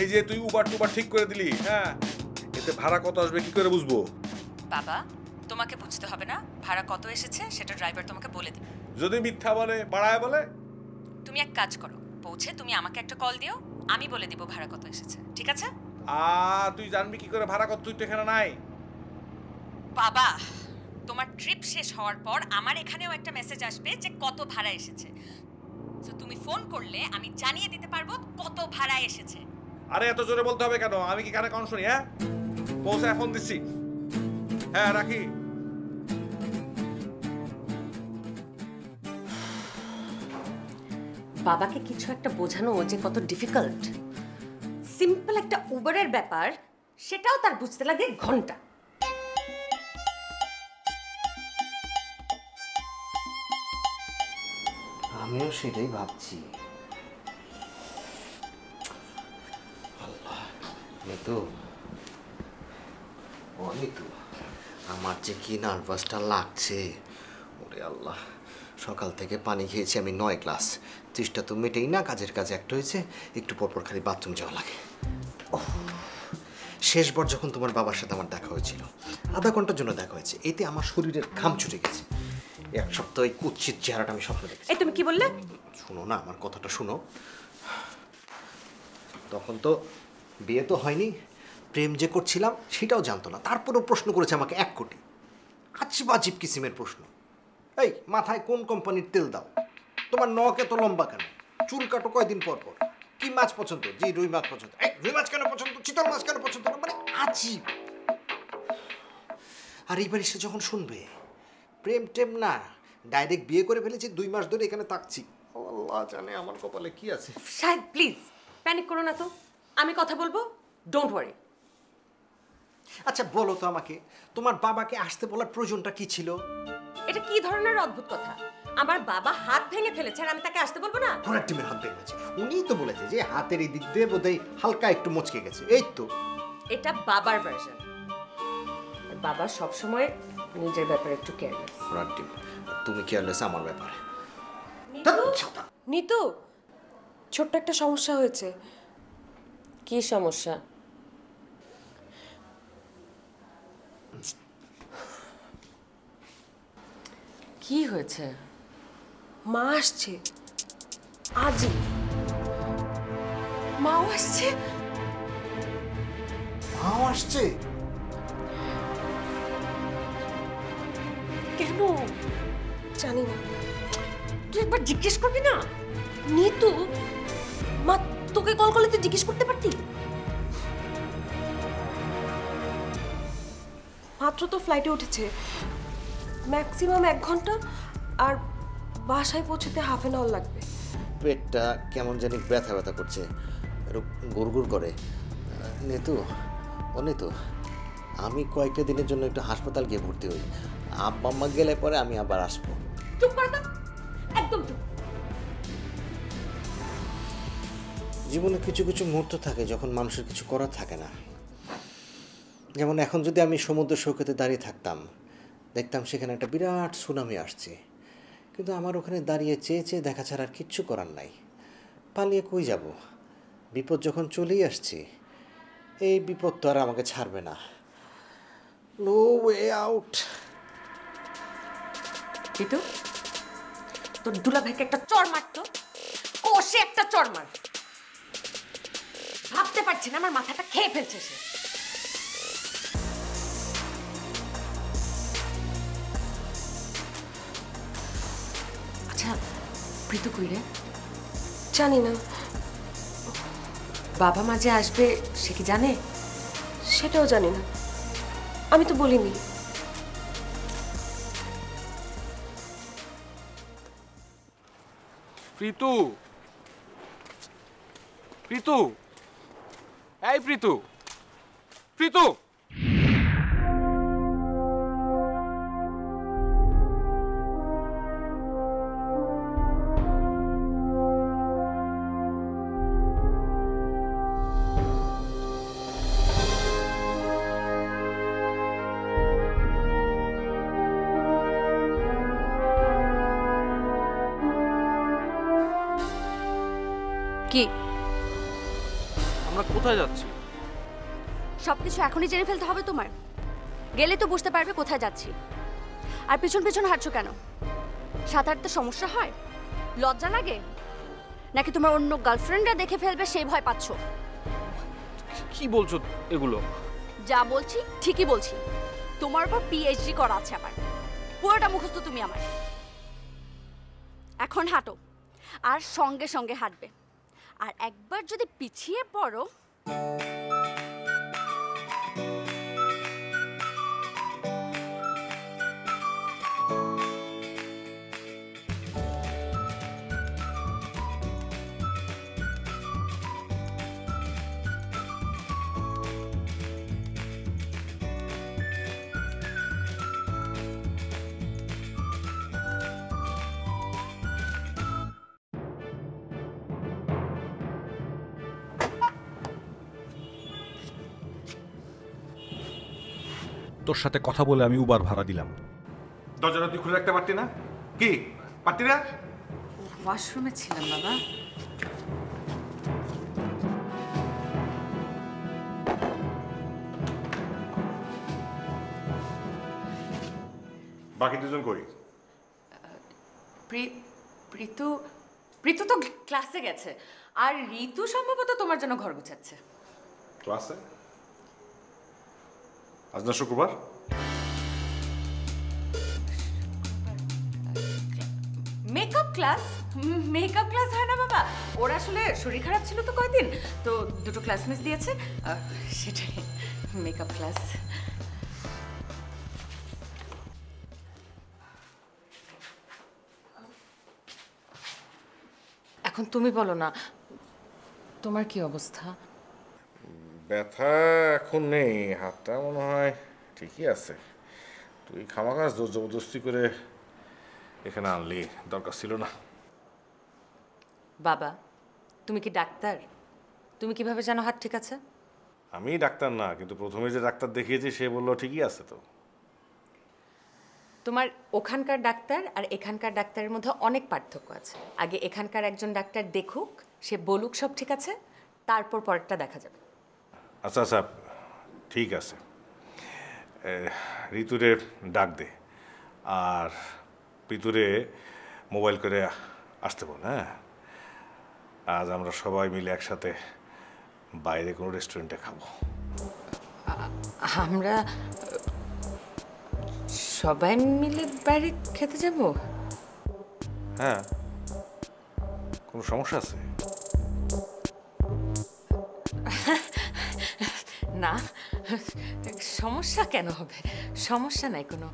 এই যে তুই উবার টুবার ঠিক করে দিলি হ্যাঁ? এতে ভাড়া কত আসবে কি করে বুঝব? বাবা তোমাকে বুঝতে হবে না ভাড়া কত এসেছে সেটা ড্রাইভার তোমাকে বলে দিবে। যদি মিথ্যা বলে বাড়ায় বলে? তুমি এক কাজ করো পৌঁছে তুমি আমাকে একটা কল দিও আমি বলে দিব ভাড়া কত এসেছে ঠিক আছে? আ তুই জানবি কি করে ভাড়া কত তুই তো এখানে নাই। বাবা তোমার ট্রিপ শেষ হওয়ার পর আমার এখানেও একটা মেসেজ আসবে যে কত ভাড়া এসেছে। তো তুমি ফোন করলে আমি জানিয়ে দিতে পারব কত ভাড়া এসেছে। আরে এত জোরে বলতে হবে কেন? আমি কি কানে কন শুনি হ্যাঁ? পৌঁছায় এখন দিচ্ছি। হ্যাঁ রাখি। বাবাকে কিছু একটা বোঝানো যে কত ডিফিকাল্ট সিম্পল একটা উবারের ব্যাপার সেটাও তার বুঝতে লাগে ঘণ্টা। আমিও সেটাই ভাবছি। নিতু ও নিতু আমার যে কি নার্ভাসটা লাগছে। ওরে আল্লাহ সকাল থেকে পানি খেয়েছি আমি নয় গ্লাস। তৃষ্টা তো মেটেই না কাজের কাজে একটা হয়েছে। একটু পরপর খালি বাথরুম যাওয়া লাগে। শেষবার যখন তোমার বাবার সাথে আমার দেখা হয়েছিল আধা ঘণ্টার জন্য দেখা হয়েছে। এতে আমার শরীরের ঘাম ছুটে গেছে। এক সপ্তাহ এই কুৎসিত চেহারাটা আমি স্বপ্ন দেখেছি। এই তুমি কি বললে? শোনো না আমার কথাটা শোনো। তখন তো বিয়ে তো হয়নি, প্রেম যে করছিলাম সেটাও জানতো না। তারপরেও প্রশ্ন করেছে আমাকে এক কোটি। আজব আজিব কিসিমের প্রশ্ন। এই, মাথায় কোন কোম্পানির তেল দাও? তোমার নখ এত লম্বা কেন? চুল কাটো কয়দিন পর পর? কি মাছ পছন্দ? জি, রুই মাছ পছন্দ। এই, রুই মাছ কেন পছন্দ? চিতল মাছ কেন পছন্দ না? মানে আজীব। আর এইবার এসে যখন শুনবে, প্রেম টেম না, ডাইরেক্ট বিয়ে করে ফেলেছি, দুই মাস ধরে এখানে থাকছি। আল্লাহ জানে আমার কপালে কি আছে। শাহেদ প্লিজ প্যানিক করো না তো। আমি কথা বলব? ডোন্ট ওয়ারি আচ্ছা বলো তো আমাকে তোমার বাবাকে আসতে বলার প্রয়োজনটা কি ছিল? এটা কি ধরনের অদ্ভুত কথা? আমার বাবা হাত ভেঙে ফেলেছে আর আমি তাকে আসতে বলব না? ঘোড়ার টিমের হাত ভেঙেছে। উনিই তো বলেছে যে হাতের এই দিক দিয়ে বোধহয় হালকা একটু মচকে গেছে। এই তো। এটা বাবার ভার্সন বাবা সবসময় নিজের ব্যাপারে একটু কেয়ারলেস ঘোড়ার টিম তুমি কেয়ারলেস আমার ব্যাপারে। নিতু? ছোট্ট একটা সমস্যা হয়েছে। কি সমস্যা? কি হয়েছে? মা আসছে। আজই মাও আসছে? মাও আসছে? কেন? জানি না। তুই একবার জিজ্ঞেস করবি না? নিতু মা তোকে কল করলে তুই জিজ্ঞেস করতে পারতি? মাত্র তো ফ্লাইটে উঠেছে। ম্যাক্সিমাম এক ঘণ্টা আর বাসায় পৌঁছতে হাফ এন আওয়ার লাগবে। পেটটা কেমন জানি ব্যথা ব্যথা করছে। একটু গুড়গুড় করে। নেতু ও নেতু আমি কয়েকটা দিনের জন্য একটু হাসপাতাল গিয়ে ভর্তি হই। আব্বা আম্মা গেলে পরে আমি আবার আসব। চুপ কর একদম চুপ। জীবনে কিছু কিছু মুহূর্ত থাকে যখন মানুষের কিছু করার থাকে না। যেমন এখন যদি আমি সমুদ্র সৈকতে দাঁড়িয়ে থাকতাম, দেখতাম সেখানে একটা বিরাট সুনামি আসছে। কিন্তু আমার ওখানে দাঁড়িয়ে চেয়ে চেয়ে দেখা ছাড়া আর কিচ্ছু করার নাই। পালিয়ে কই যাব? বিপদ যখন চলেই আসছে, এই বিপদ তো আর আমাকে ছাড়বে না। নো ওয়ে আউট কিন্তু তোর দুলা ভাইকে একটা চর মারতো, কষে একটা চর মার ভাবতে পারছি না আমার মাথাটা খেয়ে ফেলছে সে। আচ্ছা প্রীতু কই রে? জানি না। বাবা মা যে আসবে সে কি জানে? সেটাও জানি না। আমি তো বলিনি। প্রীতু? প্রীতু? এই প্রীতু প্রীতু কি আমরা কোথায় যাচ্ছি? সব কিছু এখনই জেনে ফেলতে হবে তোমার। গেলে তো বুঝতে পারবে কোথায় যাচ্ছি। আর পিছন পিছন হাঁটছো কেন? সাঁতারতে সমস্যা হয়। লজ্জা লাগে? নাকি তোমার অন্য গার্লফ্রেন্ডরা দেখে ফেলবে সেই ভয় পাচ্ছ? কি বলছো এগুলো? যা বলছি ঠিকই বলছি। তোমার উপর পিএইচডি করা আছে আবার পুরোটা মুখস্থ তুমি আমার। এখন হাঁটো। আর সঙ্গে সঙ্গে হাঁটবে। আর একবার যদি পিছিয়ে পড়ো সাথে কথা বলে আমি উবার ভাড়া দিলাম। দরজাটা তুই খুলে রাখতে পারতি না? কি? পারতি না? ওয়াশরুমে ছিলাম বাবা। বাকি দুজন কই? প্রীতু প্রীতু তো ক্লাসে গেছে। আর ঋতু সম্ভবত তোমার জন্য ঘর গুছাচ্ছে। ক্লাসে? আজ না শুক্রবার? ক্লাস মেকআপ ক্লাস হয় না বাবা। ওর আসলে শরীর খারাপ ছিল তো কয়দিন। তো দুটো ক্লাস মিস দিয়েছে। সেটাই মেকআপ ক্লাস এখন তুমি বলো না তোমার কি অবস্থা? ব্যথা এখন নেই হাতটা মনে হয় ঠিকই আছে। তুই খামাখাস জোর জবরদস্তি করে এখানে আনলি দরকার ছিল না। বাবা তুমি কি ডাক্তার? তুমি কীভাবে জানো হাত ঠিক আছে? আমি ডাক্তার না কিন্তু প্রথমে যে ডাক্তার দেখিয়েছি সে বলল ঠিকই আছে তো। তোমার ওখানকার ডাক্তার আর এখানকার ডাক্তারের মধ্যে অনেক পার্থক্য আছে। আগে এখানকার একজন ডাক্তার দেখুক সে বলুক সব ঠিক আছে তারপর পরেরটা দেখা যাবে। আচ্ছা আচ্ছা ঠিক আছে। ঋতুরে ডাক দে। আর পিতুরে মোবাইল করে আসতে বল হ্যাঁ? আজ আমরা সবাই মিলে একসাথে বাইরে কোনো রেস্টুরেন্টে খাব। আমরা সবাই মিলে বাইরে খেতে যাব? হ্যাঁ। কোনো সমস্যা আছে? না সমস্যা কেন হবে? সমস্যা নাই কোনো।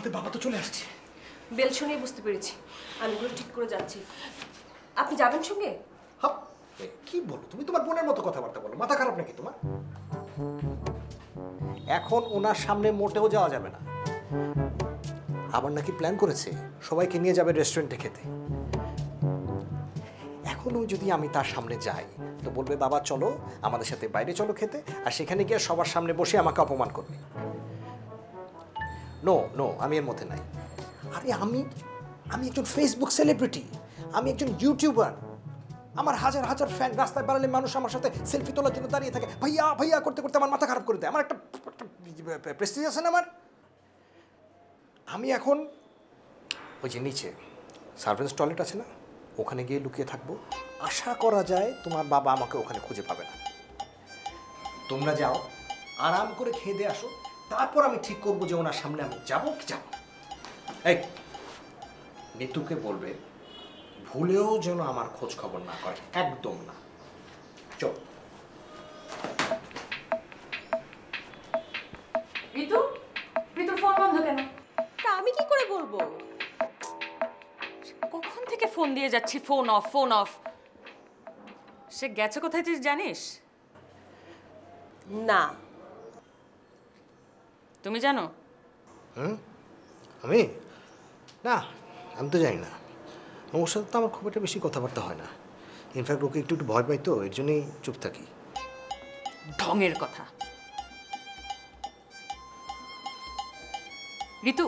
তোমাদের বাবা তো চলে আসছে। বেল শুনেই বুঝতে পেরেছি। আমি এগুলো ঠিক করে যাচ্ছি। আপনি যাবেন সঙ্গে? হাপ কি বলো? তুমি তোমার বোনের মতো কথাবার্তা বলো। মাথা খারাপ নাকি তোমার? এখন ওনার সামনে মোটেও যাওয়া যাবে না। আবার নাকি প্ল্যান করেছে? সবাইকে নিয়ে যাবে রেস্টুরেন্টে খেতে। এখনও যদি আমি তার সামনে যাই তো বলবে বাবা চলো আমাদের সাথে বাইরে চলো খেতে। আর সেখানে গিয়ে সবার সামনে বসে আমাকে অপমান করবে। নো নো আমি এর মধ্যে নাই। আরে আমি আমি একজন ফেসবুক সেলিব্রিটি আমি একজন ইউটিউবার আমার হাজার হাজার ফ্যান রাস্তায় বেড়ালে মানুষ আমার সাথে সেলফি তোলার জন্য দাঁড়িয়ে থাকে। ভাইয়া ভাইয়া করতে করতে আমার মাথা খারাপ করে দেয়। আমার একটা প্রেস্টিজ আছে না আমার? আমি এখন ওই যে নিচে সার্ভেন্স টয়লেট আছে না? ওখানে গিয়ে লুকিয়ে থাকব। আশা করা যায় তোমার বাবা আমাকে ওখানে খুঁজে পাবে না। তোমরা যাও, আরাম করে খেয়ে দিয়ে আসো। তারপর আমি ঠিক করব যে ওনার সামনে আমি যাব কি যাব না। এই নিতুকে বলবে ভুলেও যেন আমার খোঁজ খবর না করে একদম না। চল। ঋতু ঋতুর ফোন বন্ধ কেন? তা আমি কি করে বলব? কখন থেকে ফোন দিয়ে যাচ্ছি? Phone off phone off. সে গেছে কোথায় তুই জানিস? না। তুমি জানো? আমি? না আমি তো জানি না। ওর সাথে তো আমার খুব একটা বেশি কথাবার্তা হয় না। ইনফ্যাক্ট ওকে একটু একটু ভয় পাই তো এর জন্যই চুপ থাকি। ঢঙের কথা। ঋতু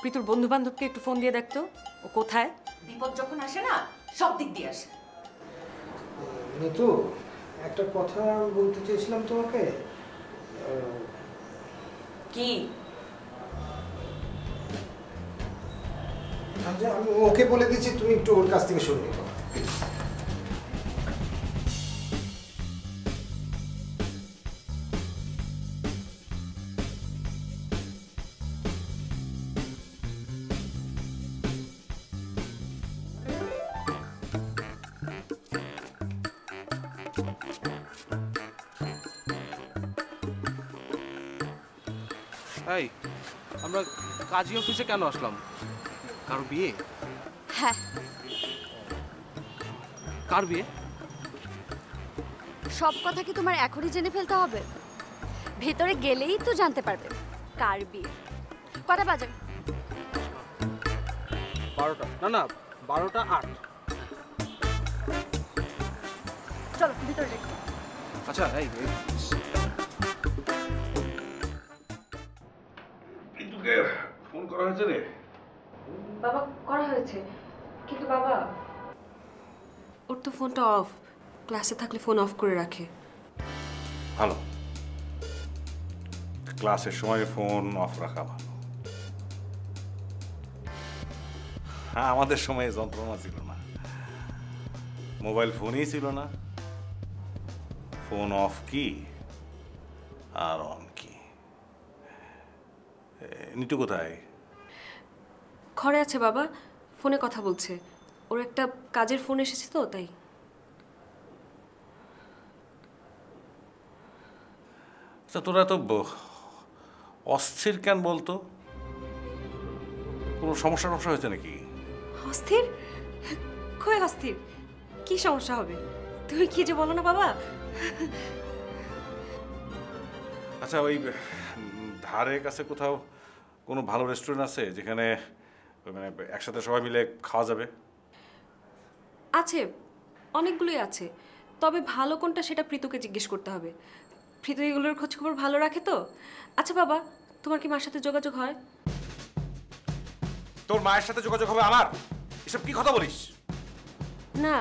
প্রীতুর বন্ধু বান্ধবকে একটু ফোন দিয়ে দেখতো ও কোথায়? বিপদ যখন আসে না সব দিক দিয়ে আসে। নিতু একটা কথা বলতে চেয়েছিলাম তোমাকে। কি? আচ্ছা, আমি ওকে বলে দিচ্ছি তুমি একটু ওর কাছ থেকে শুনে নিও। আমরা কাজী অফিসে কেন আসলাম? কারও বিয়ে? হ্যাঁ। কার বিয়ে? সব কথা কি তোমার এখনই জেনে ফেলতে হবে? ভেতরে গেলেই তো জানতে পারবে কার বিয়ে। কটা বাজে? বারোটা। না না বারোটা আট। চলো ভিতরে আচ্ছা এই। হয়েছে রে? বাবা করা হয়েছে। কিন্তু বাবা ওর তো ফোনটা অফ। ক্লাসে থাকলে ফোন অফ করে রাখে। ভালো। ক্লাসের সময় ফোন অফ রাখা ভালো। হ্যাঁ আমাদের সময় যন্ত্রণা ছিল না। মোবাইল ফোনই ছিল না। ফোন অফ কি আর অন কি? এ, নিটু কোথায়? ঘরে আছে বাবা ফোনে কথা বলছে। ওর একটা কাজের ফোন এসেছে তো তাই। আচ্ছা তোরা তো অস্থির কেন বলতো? কোনো সমস্যা টমস্যা হয়েছে নাকি? অস্থির? কই অস্থির? কি সমস্যা হবে? তুমি কি যে বলো না বাবা। আচ্ছা ওই ধারে কাছে কোথাও কোনো ভালো রেস্টুরেন্ট আছে যেখানে মানে একসাথে সবাই মিলে খাওয়া যাবে। আছে অনেকগুলোই আছে। তবে ভালো কোনটা সেটা প্রীতুকে জিজ্ঞেস করতে হবে। প্রীতু এগুলোর খোঁজ খবর ভালো রাখে তো? আচ্ছা বাবা তোমার কি মার সাথে যোগাযোগ হয়? তোর মায়ের সাথে যোগাযোগ হবে আমার? এসব কি কথা বলিস? না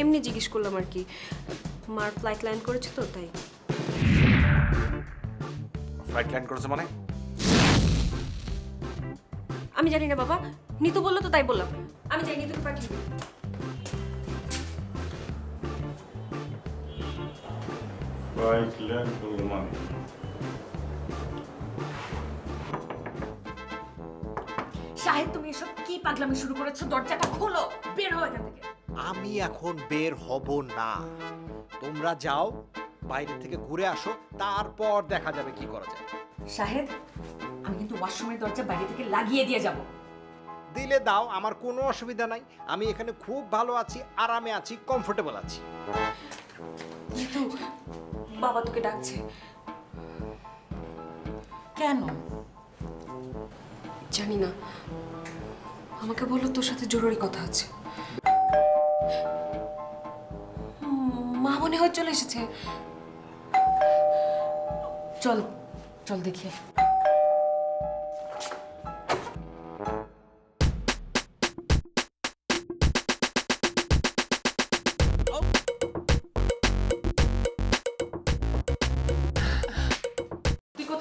এমনি জিজ্ঞেস করলাম আর কি। মার ফ্লাইট ল্যান্ড করেছে তো তাই। ফ্লাইট ল্যান্ড করেছে মানে? আমি জানি না বাবা। নিতু বলল তো তাই বললাম। আমি যাই নিতুকে পাঠিয়ে মানে। শাহেদ তুমি এসব কি পাগলামি শুরু করেছ? দরজাটা খোলো বের হও এখান থেকে। আমি এখন বের হব না। তোমরা যাও বাইরে থেকে ঘুরে আসো তারপর দেখা যাবে কি করা যায়। শাহেদ আমি কিন্তু ওয়াশরুমের দরজা বাইরে থেকে লাগিয়ে দিয়ে যাব। দিলে দাও আমার কোনো অসুবিধা নাই। আমি এখানে খুব ভালো আছি আরামে আছি কমফোর্টেবল আছি। কিন্তু বাবা তোকে ডাকছে। কেন? জানি না। আমাকে বলল তোর সাথে জরুরি কথা আছে। মা মনে হয় চলে এসেছে। চল চল দেখি।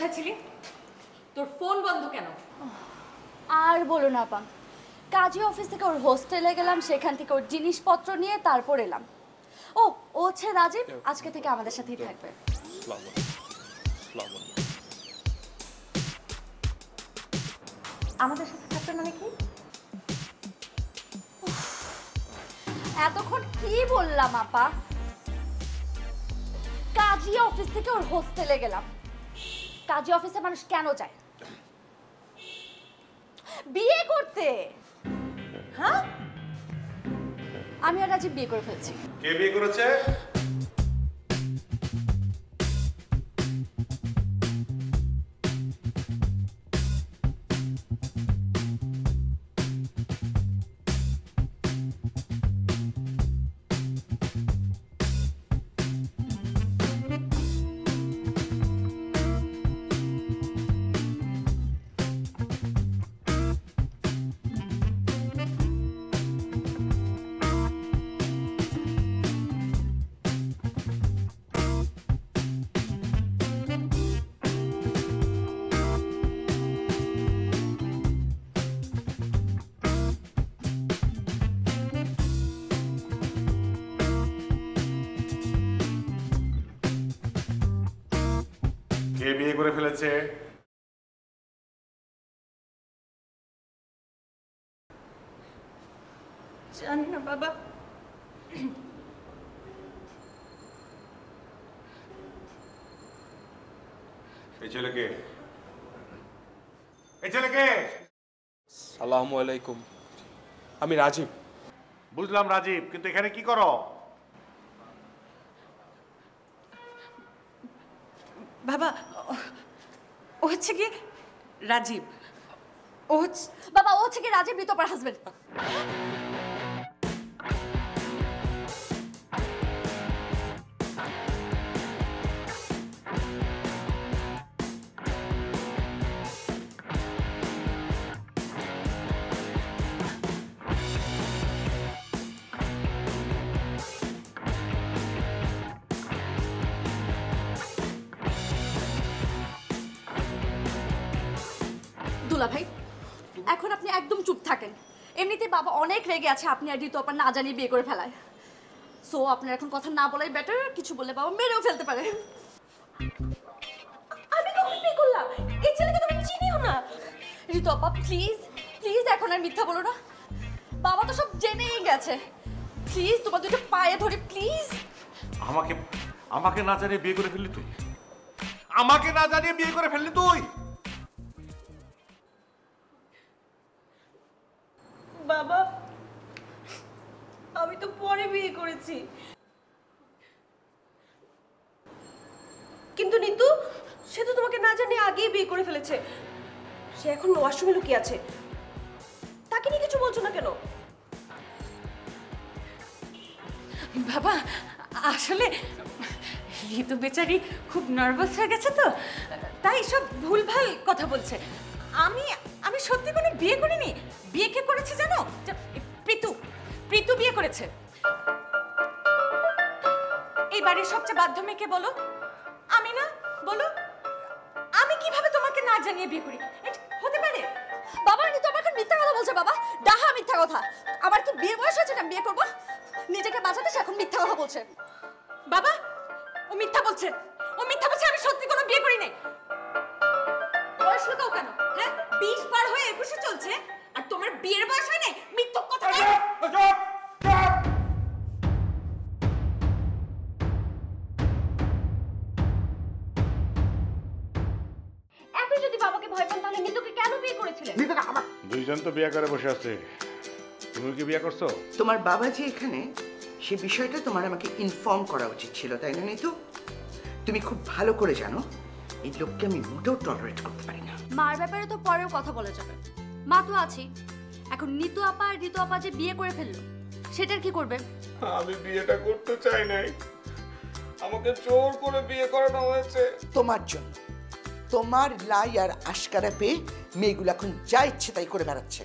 কোথায় ছিলি? তোর ফোন বন্ধ কেন? আর বলো না পা কাজী অফিস থেকে ওর হোস্টেলে গেলাম সেখান থেকে ওর জিনিসপত্র নিয়ে তারপর এলাম। ও ও হচ্ছে রাজীব আজকে থেকে আমাদের সাথেই থাকবে। আমাদের সাথে থাকবে মানে কি? এতক্ষণ কি বললাম আপা? কাজী অফিস থেকে ওর হোস্টেলে গেলাম। কাজী অফিসে মানুষ কেন যায়? বিয়ে করতে। হ্যাঁ? আমি আর রাজীব বিয়ে করে ফেলছি। কে বিয়ে করেছে? কে বিয়ে করে ফেলেছে? জানি বাবা। এই ছেলেকে এই ছেলেকে সালামু আলাইকুম। আমি রাজীব। বুঝলাম রাজীব কিন্তু এখানে কি করো? বাবা ও হচ্ছে কি রাজীব। ও হচ্ছে বাবা ও হচ্ছে কি রাজীব ঋতপার হাজবেন্ড দুলা ভাই। এখন আপনি একদম চুপ থাকেন। এমনিতেই বাবা অনেক রেগে আছে আপনি আর ঋতু আপনার না জানিয়ে বিয়ে করে ফেলায়। সো আপনার এখন কথা না বলাই বেটার কিছু বলে বাবা মেরেও ফেলতে পারে। আমি কখন বিয়ে করলাম? এই ছেলেকে তুমি চিনিও না। ঋতু আপা প্লিজ প্লিজ এখন আর মিথ্যা বলো না। বাবা তো সব জেনেই গেছে। প্লিজ তোমার দুটো পায়ে ধরে প্লিজ আমাকে আমাকে না জানিয়ে বিয়ে করে ফেললি তুই? আমাকে না জানিয়ে বিয়ে করে ফেললি তুই? পরে বিয়ে করেছি। কিন্তু নিতু, সে তো তোমাকে না জানিয়ে আগেই বিয়ে করে ফেলেছে। সে এখন ওয়াশরুমে লুকিয়ে আছে। তাকে নিয়ে কিছু বলছো না কেন? বাবা, আসলে ঋতু বেচারি খুব নার্ভাস হয়ে গেছে তো, তাই সব ভুলভাল কথা বলছে। আমি আমি সত্যি কোনো বিয়ে করিনি। বিয়ে কে করেছে জানো? প্রীতু প্রীতু বিয়ে করেছে। বাড়ির সবচেয়ে বাধ্য মেয়েকে বলো। আমি না বলো। আমি কীভাবে তোমাকে না জানিয়ে বিয়ে করি? হতে পারে? বাবা ঋতু আমার এখন মিথ্যা কথা বলছে বাবা। ডাহা মিথ্যা কথা। আমার কি বিয়ে বয়স হয়েছে না বিয়ে করব? নিজেকে বাঁচাতে সে এখন মিথ্যা কথা বলছে। বাবা ও মিথ্যা বলছে। ও মিথ্যা বলছে আমি সত্যি কোনো বিয়ে করি নাই বয়স লুকাও কেন? হ্যাঁ? বিশ পার হয়ে একুশে চলছে আর তোমার বিয়ের বয়স হয় নাই মিথ্যা কথা দুইজন তো বিয়ে করে বসে আছে। তুমি কি বিয়ে করছ? তোমার বাবা যে এখানে সে বিষয়টা তোমার আমাকে ইনফর্ম করা উচিত ছিল তাই না নিতু? তুমি খুব ভালো করে জানো এই লোককে আমি মোটেও টলারেট করতে পারি না। মার ব্যাপারে তো পরেও কথা বলা যাবে। মা তো আছেই। এখন নিতু আপা আর ঋতু আপা যে বিয়ে করে ফেলল সেটার কি করবে? আমি বিয়েটা করতে চাই নাই। আমাকে জোর করে বিয়ে করানো হয়েছে। তোমার জন্য। তোমার লাই আর আশকারা পেয়ে মেয়েগুলো এখন যা ইচ্ছে তাই করে বেড়াচ্ছে।